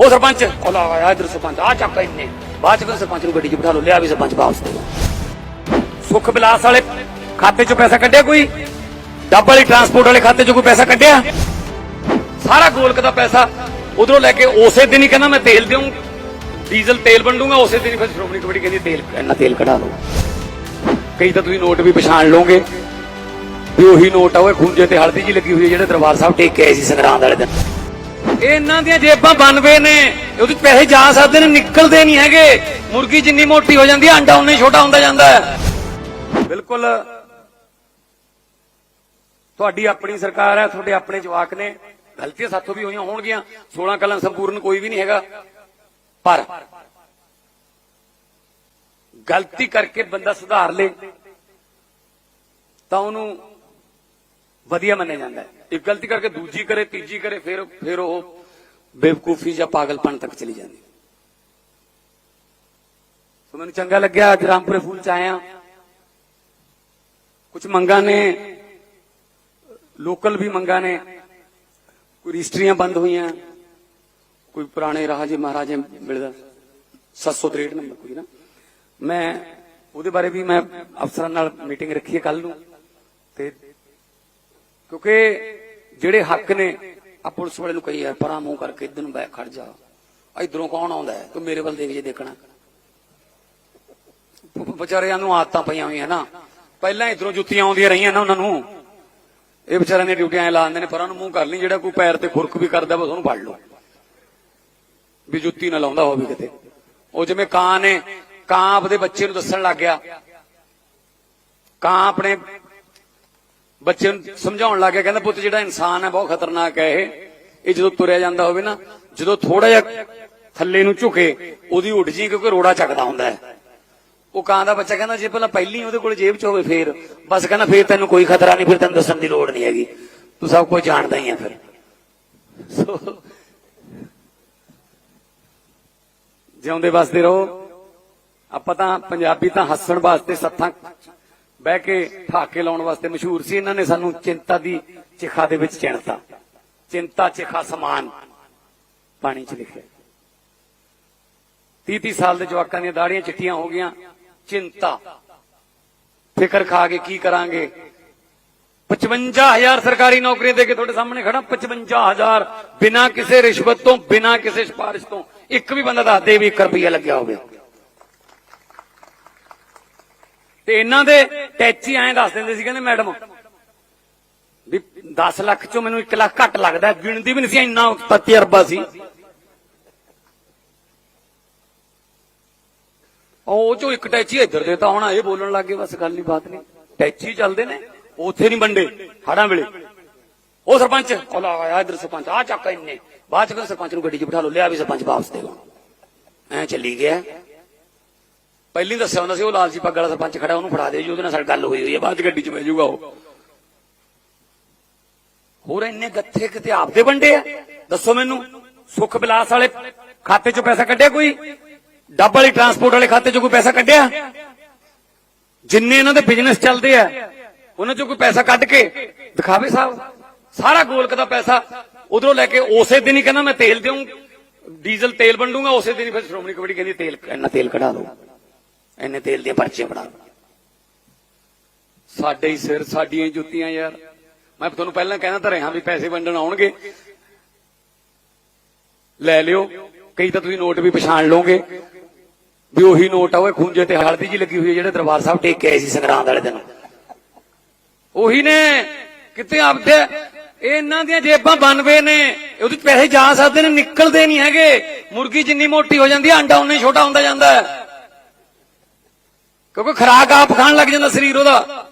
ਉਹ ਸਰਪੰਚ। ਉਹ ਲਾ ਆਇਆ ਇਧਰ ਸਰਪੰਚ ਆ ਚੱਕ ਇੰਨੇ। ਬਾਅਦ ਚ ਕਹਿੰਦਾ ਸਰਪੰਚ ਨੂੰ ਗੱਡੀ 'ਚ ਬਿਠਾ ਲਓ, ਲਿਆ ਵੀ ਸਰਪੰਚ ਵਾਪਸ ਦੇ ਸੁਖ ਬਿਲਾਸ ਵਾਲੇ ਖਾਤੇ 'ਚੋਂ ਪੈਸਾ ਕੱਢਿਆ ਕੋਈ? ਡੱਬ ਵਾਲੀ ਟਰਾਂਸਪੋਰਟ ਵਾਲੇ ਖਾਤੇ 'ਚੋਂ ਕੋਈ ਪੈਸਾ ਕੱਢਿਆ? ਸਾਰਾ ਗੋਲਕ ਦਾ ਪੈਸਾ ਉਧਰੋਂ ਲੈ ਕੇ ਉਸੇ ਦਿਨ ਹੀ ਕਹਿੰਦਾ ਮੈਂ ਤੇਲ ਦੇਉਂ ਡੀਜ਼ਲ ਤੇਲ ਵੰਡੂਗਾ, ਉਸੇ ਦਿਨ ਫਿਰ ਸ਼੍ਰੋਮਣੀ ਕਮੇਟੀ ਕਹਿੰਦੀ ਤੇਲ, ਇੰਨਾ ਤੇਲ ਕਢਾ ਲਓ। ਕਈ ਤਾਂ ਤੁਸੀਂ ਨੋਟ ਵੀ ਪਛਾਣ ਲਓਗੇ ਵੀ ਉਹੀ ਨੋਟ ਆ, ਉਹ ਖੁੰਝੇ ਤੇ ਹਲਦੀ ਜੀ ਲੱਗੀ ਹੋਈ ਹੈ ਜਿਹੜੇ ਦਰਬਾਰ ਸਾਹਿਬ ਟੇਕ ਕੇ ਆਏ ਸੀ ਸੰਗਰਾਂਦ ਵਾਲੇ ਦਿਨ। ਇਹ ਇਹਨਾਂ ਦੀਆਂ ਜੇਬਾਂ ਬਣਵੇ ਨੇ। ਉਹਦੇ 'ਚ ਪੈਸੇ ਜਾ ਸਕਦੇ ਨੇ, ਨਿਕਲਦੇ ਨਹੀਂ ਹੈਗੇ। ਮੁਰਗੀ ਜਿੰਨੀ ਮੋਟੀ ਹੋ ਜਾਂਦੀ ਹੈ ਅੰਡਾ ਉਨਾ ਹੀ ਛੋਟਾ ਹੁੰਦਾ ਜਾਂਦਾ ਹੈ। ਬਿਲਕੁਲ। ਤੁਹਾਡੀ ਆਪਣੀ ਸਰਕਾਰ ਹੈ, ਤੁਹਾਡੇ ਆਪਣੇ ਜਵਾਕ ਨੇ। ਗਲਤੀਆਂ ਸਾਥੋਂ ਵੀ ਹੋਈਆਂ ਹੋਣਗੀਆਂ। 16 ਕਲਾਂ ਸੰਪੂਰਨ ਕੋਈ ਵੀ ਨਹੀਂ ਹੈਗਾ। ਪਰ ਗਲਤੀ ਕਰਕੇ ਬੰਦਾ ਸੁਧਾਰ ਲੇ, ਤਾਂ ਉਹਨੂੰ ਵਧੀਆ ਮੰਨਿਆ ਜਾਂਦਾ ਹੈ। ਇੱਕ ਗਲਤੀ ਕਰਕੇ ਦੂਜੀ ਕਰੇ, ਤੀਜੀ ਕਰੇ, ਫਿਰ ਫਿਰ ਉਹ ਬੇਵਕੂਫੀ ਜਾਂ ਪਾਗਲਪਨ ਤੱਕ ਚਲੀ ਜਾਂਦੀ। ਸੋ ਮੈਨੂੰ ਚੰਗਾ ਲੱਗਿਆ, ਅੱਜ ਰਾਮਪੁਰੇ ਫੂਲ ਚ ਆਇਆ ਕੁਝ ਮੰਗਾਂ ਨੇ, ਲੋਕਲ ਵੀ ਮੰਗਾਂ ਨੇ। ਕੋਈ ਰਜਿਸਟਰੀਆਂ ਬੰਦ ਹੋਈਆਂ, ਕੋਈ ਪੁਰਾਣੇ ਰਾਜੇ ਮਹਾਰਾਜੇ ਮਿਲਦਾ। 763 ਨੰਬਰ ਕੋਈ ਨਾ। ਮੈਂ, ਉਹਦੇ ਬਾਰੇ ਵੀ ਮੈਂ ਅਫਸਰਾਂ ਨਾਲ ਮੀਟਿੰਗ ਰੱਖੀ ਹੈ ਕੱਲ ਨੂੰ। ਤੇ ਕਿਉਂਕਿ ਜਿਹੜੇ ਹੱਕ ਨੇ ਆ ਪੁਲਿਸ ਵਾਲੇ ਨੂੰ ਕਹੀ ਯਾਰ ਪਰਾਂ ਮੂੰਹ ਕਰਕੇ ਇਧਰ ਨੂੰ ਬੈ ਖੜ ਜਾ। ਇਧਰੋਂ ਕੌਣ ਆਉਂਦਾ ਹੈ? ਤੂੰ ਮੇਰੇ ਵੱਲ ਦੇਖ ਜੇ ਦੇਖਣਾ। ਵਿਚਾਰਿਆਂ ਨੂੰ ਆਦਤਾਂ ਪਈਆਂ ਹੋਈਆਂ ਨਾ। ਪਹਿਲਾਂ ਇਧਰੋਂ ਜੁੱਤੀਆਂ ਆਉਂਦੀਆਂ ਰਹੀਆਂ ਨਾ ਉਹਨਾਂ ਨੂੰ। ਇਹ ਵਿਚਾਰਿਆਂ ਦੀਆਂ ਡਿਊਟੀਆਂ ਐ ਲਾ ਦਿੰਦੇ ਨੇ, ਪਰਾਂ ਨੂੰ ਮੂੰਹ ਕਰ ਲਈ, ਜਿਹੜਾ ਕੋਈ ਪੈਰ ਤੇ ਖੁਰਕ ਵੀ ਕਰਦਾ ਬਸ ਉਹਨੂੰ ਫੜ ਲਓ। ਵੀ ਜੁੱਤੀ ਨਾ ਲਾਉਂਦਾ ਹੋਵੇ ਕਿਤੇ। ਉਹ ਜਿਵੇਂ ਕਾਂ ਨੇ, ਕਾਂ ਆਪਦੇ ਬੱਚੇ ਨੂੰ ਦੱਸਣ ਲੱਗ ਗਿਆ। ਕਾਂ ਆਪਣੇ ਬੱਚੇ ਨੂੰ ਸਮਝਾਉਣ ਲੱਗ ਗਿਆ, ਕਹਿੰਦਾ ਪੁੱਤ ਜਿਹੜਾ ਇਨਸਾਨ ਹੈ, ਬਹੁਤ ਖਤਰਨਾਕ ਹੈ ਇਹ। ਇਹ ਜਦੋਂ ਤੁਰਿਆ ਜਾਂਦਾ ਹੋਵੇ ਨਾ, ਜਦੋਂ ਥੋੜਾ ਜਿਹਾ ਥੱਲੇ ਨੂੰ ਝੁਕੇ, ਉਹਦੀ ਉੱਡ ਜੀ ਕਿਉਂਕਿ ਰੋੜਾ ਚੱਕਦਾ ਹੁੰਦਾ ਹੈ। ਉਹ ਕਾਂ ਦਾ ਬੱਚਾ ਕਹਿੰਦਾ, ਜੇ ਪਹਿਲਾਂ ਪਹਿਲੀ ਉਹਦੇ ਕੋਲ ਜੇਬ 'ਚ ਹੋਵੇ ਫੇਰ, ਬਸ ਕਹਿੰਦਾ ਫੇਰ ਤੈਨੂੰ ਕੋਈ ਖਤਰਾ ਨਹੀਂ, ਫਿਰ ਤੈਨੂੰ ਦੱਸਣ ਦੀ ਲੋੜ ਨਹੀਂ ਹੈਗੀ। ਤੂੰ ਸਭ ਕੁਝ ਜਾਣਦਾ ਹੀ ਆ ਫਿਰ। ਸੋ ਜਿਉਂਦੇ ਵਸਦੇ ਰਹੋ। ਆਪਾਂ ਤਾਂ ਪੰਜਾਬੀ ਤਾਂ ਹੱਸਣ ਵਾਸਤੇ ਸੱਥਾਂ ਬਹਿ ਕੇ ਠਾਕੇ ਲਾਉਣ ਵਾਸਤੇ ਮਸ਼ਹੂਰ ਸੀ, ਇਹਨਾਂ ਨੇ ਸਾਨੂੰ ਚਿੰਤਾ ਦੀ ਚਿਖਾ ਦੇ ਵਿੱਚ ਚਿਣਤਾ। ਚਿੰਤਾ, ਚਿਖਾ, ਸਮਾਨ ਪਾਣੀ 'ਚ ਲਿਖਿਆ। 30 30 ਸਾਲ ਦੇ ਜਵਾਕਾਂ ਦੀਆਂ ਦਾੜੀਆਂ ਚਿੱਟੀਆਂ ਹੋ ਗਈਆਂ, ਚਿੰਤਾ। ਫਿਕਰ ਖਾ ਕੇ ਕੀ ਕਰਾਂਗੇ? 55000 ਸਰਕਾਰੀ ਨੌਕਰੀਆਂ ਦੇ ਕੇ ਤੁਹਾਡੇ ਸਾਹਮਣੇ ਖੜਾ 55000 ਬਿਨਾਂ ਕਿਸੇ ਰਿਸ਼ਵਤ ਤੋਂ, ਬਿਨਾਂ ਕਿਸੇ ਸਿਫਾਰਿਸ਼ ਤੋਂ, ਇੱਕ ਵੀ ਬੰਦਾ ਦੱਸ ਦੇ ਵੀ 1 ਰੁਪਿਆ ਲੱਗਿਆ ਹੋਵੇ। ਤੇ ਇਹਨਾਂ ਦੇ ਟੈਚੀ ਐਂ ਦੱਸ ਦਿੰਦੇ ਸੀ ਕਹਿੰਦੇ, ਮੈਡਮ, ਵੀ 10 ਲੱਖ ਚੋਂ ਮੈਨੂੰ 1 ਲੱਖ ਘੱਟ ਲੱਗਦਾ ਗਿਣਦੀ ਵੀ ਨਹੀਂ ਸੀ, ਇੰਨਾ ਤਜਰਬਾ ਸੀ। ਉਹ ਚੋਂ ਇੱਕ ਟੈਚੀ ਇੱਧਰ ਦੇ ਤਾਂ ਹੁਣ ਇਹ ਬੋਲਣ ਲੱਗੇ ਬਸ ਗੱਲ ਨਹੀਂ ਬਾਤ ਨਹੀਂ। ਟੈਚੀ ਚੱਲਦੇ ਨੇ, ਉੱਥੇ ਨਹੀਂ ਵੰਡੇ, ਹੜਾਂ ਵੇਲੇ। ਉਹ ਸਰਪੰਚ ਉਹ ਆਇਆ ਇੱਧਰ ਸਰਪੰਚ, ਆ ਚੱਕ ਇੰਨੇ। ਬਾਅਦ ਚ ਕਹਿੰਦਾ ਸਰਪੰਚ ਨੂੰ ਗੱਡੀ 'ਚ ਬਿਠਾ ਲਓ, ਲਿਆ ਵੀ ਸਰਪੰਚ ਵਾਪਸ ਦੇ ਐ ਚੱਲੀ ਗਿਆ। ਪਹਿਲੀ ਦੱਸਿਆ ਹੁੰਦਾ ਸੀ, ਉਹ ਲਾਲਜੀ ਪੱਗ ਵਾਲਾ ਸਰਪੰਚ ਖੜਾ, ਉਹਨੂੰ ਫੜਾ ਦੇ ਜੀ, ਉਹਦੇ ਨਾਲ ਸਾਡੀ ਗੱਲ ਹੋਈ ਹੋਈ ਹੈ, ਬਾਅਦ ਚ ਗੱਡੀ 'ਚ ਬਹਿ ਜਾਊਗਾ ਉਹ। ਹੋਰ ਇੰਨੇ ਗੱਥੇ ਕਿਤੇ ਆਪਦੇ ਵੰਡੇ ਆ? ਦੱਸੋ ਮੈਨੂੰ, ਸੁਖ ਬਿਲਾਸ ਵਾਲੇ ਖਾਤੇ 'ਚੋਂ ਪੈਸਾ ਕੱਢਿਆ ਕੋਈ? ਡੱਬ ਵਾਲੀ ਟਰਾਂਸਪੋਰਟ ਵਾਲੇ ਖਾਤੇ 'ਚੋਂ ਕੋਈ ਪੈਸਾ ਕੱਢਿਆ? ਜਿੰਨੇ ਇਹਨਾਂ ਦੇ ਬਿਜ਼ਨਸ ਚੱਲਦੇ ਆ, ਉਹਨਾਂ 'ਚੋਂ ਕੋਈ ਪੈਸਾ ਕੱਢ ਕੇ? ਦਿਖਾਵੇ ਸਾਹਿਬ, ਸਾਰਾ ਗੋਲਕ ਦਾ ਪੈਸਾ ਉਧਰੋਂ ਲੈ ਕੇ ਉਸੇ ਦਿਨ ਹੀ ਕਹਿੰਦਾ ਮੈਂ ਤੇਲ ਦੇਉਂ ਡੀਜ਼ਲ ਤੇਲ ਵੰਡੂਗਾ, ਉਸੇ ਦਿਨ ਫਿਰ ਸ਼੍ਰੋਮਣੀ ਕਮੇਟੀ ਕਹਿੰਦੀ ਤੇਲ, ਇੰਨਾ ਤੇਲ ਕਢਾ ਲਓ ਇੰਨੇ ਤੇਲ ਦੀਆਂ ਪਰਚੀਆਂ ਬਣਾ ਸਾਡੇ ਹੀ ਸਿਰ ਸਾਡੀਆਂ ਜੁੱਤੀਆਂ ਯਾਰ। ਮੈਂ ਤੁਹਾਨੂੰ ਪਹਿਲਾਂ ਕਹਿਣਾ ਤਾਂ ਰਿਹਾ ਵੀ ਪੈਸੇ ਵੰਡਣ ਆਉਣਗੇ। ਲੈ ਲਿਓ, ਕਈ ਤਾਂ ਤੁਸੀਂ ਨੋਟ ਵੀ ਪਛਾਣ ਲਓਗੇ। ਵੀ ਉਹੀ ਨੋਟ ਆ, ਉਹ ਖੁੰਝੇ ਤੇ ਹਲਦੀ ਜੀ ਲੱਗੀ ਹੋਈ ਹੈ ਜਿਹੜੇ ਦਰਬਾਰ ਸਾਹਿਬ ਟੇਕ ਕੇ ਆਏ ਸੀ ਸੰਗਰਾਂਦ ਵਾਲੇ ਦਿਨ। ਉਹੀ ਨੇ, ਕਿਤੇ ਆਪਦੇ, ਇਹਨਾਂ ਦੀਆਂ ਜੇਬਾਂ ਬਣਵੇ ਨੇ। ਉਹਦੇ ਪੈਸੇ ਜਾ ਸਕਦੇ ਨੇ, ਨਿਕਲਦੇ ਨਹੀਂ ਹੈਗੇ। ਮੁਰਗੀ ਜਿੰਨੀ ਮੋਟੀ ਹੋ ਜਾਂਦੀ ਆਂਡਾ ਉਨੇ ਛੋਟਾ ਹੁੰਦਾ ਜਾਂਦਾ। ਹੈ ਕਿਉਂਕਿ ਖਰਾਕ ਆਪ ਖਾਣ ਲੱਗ ਜਾਂਦਾ ਸਰੀਰ ਉਹਦਾ।